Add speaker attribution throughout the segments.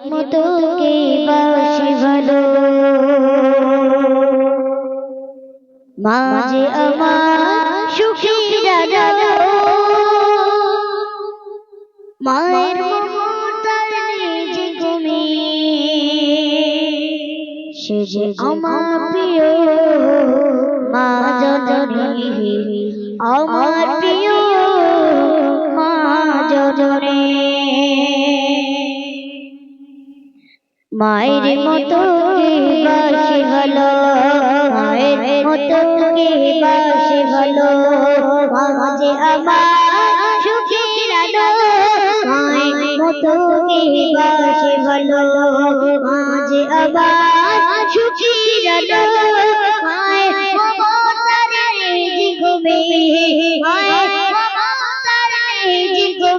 Speaker 1: মতো কে ভালো মাঝে আমার সুখী রাজা মায়ের সে আমার প্রিয় মা জননী, আমার প্রিয় মা মায়ের মতো বাসি ভালো। মায়ের মতো বাসি ভালো। মাঝে আমার সুখের আলো। মায়ের মতো বাসি ভালো। মাঝে আবার সুখের আলো।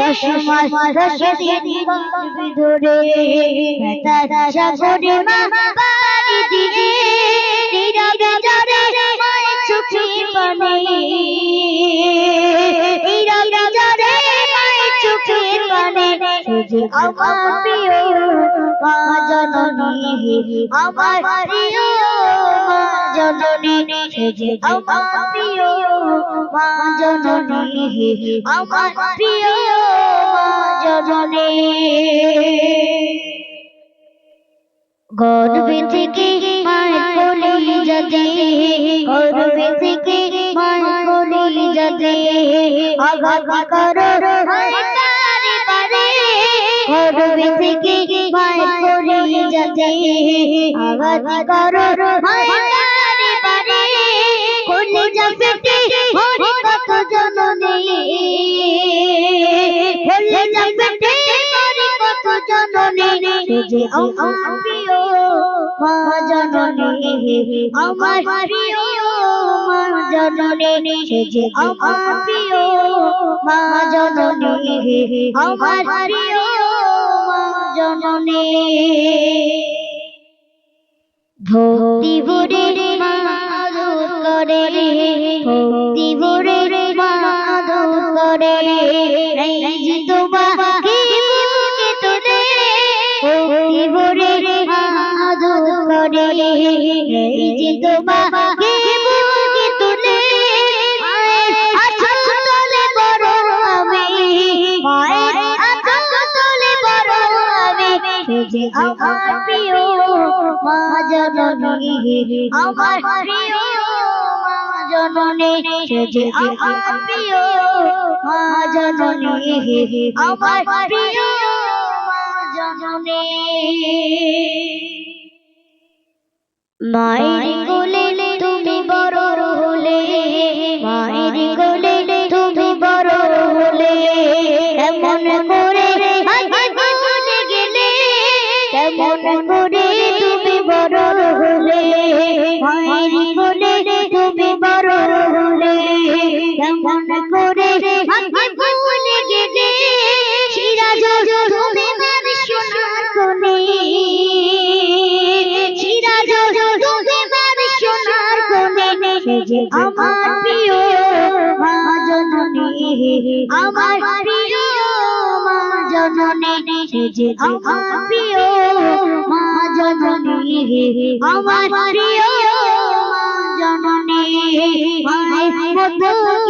Speaker 1: দশ মাস দশ আমার প্রিয় মা জননী আমার প্রিয় মা জননী আমার প্রিয় মা জননী গর্বে থেকে মায়ের কোলে যাতে গর্বে থেকে মায়ের কোলে যাতে আঘাত করো তারে পারে। গর্বে থেকে মায়ের কোলে যাতে আঘাত করো কত জননী সে যে আমার প্রিয় মা জননী আমার প্রিয় মা জননী যে আমার প্রিয় মা জননী আমার প্রিয় মা জননী ভক্তি ভরে মা করে ভক্তি ভরে মা করে করে এই যে তোমাকে বুকে তোলে মায়ের তলে বড় আমি। মায়ের আঁচল তলে বড় আমি। যে আমার প্রিয় মা জননী, আমার প্রিয় মা জননী যে আমার প্রিয় মা জননী, আমার প্রিয় মা জননী। মায়ের যে আমার প্রিয় মা জননী আমার প্রিয় মা জননী সে যে আমার প্রিয় মা জননী আমার প্রিয় মা জননী মায়ের মতো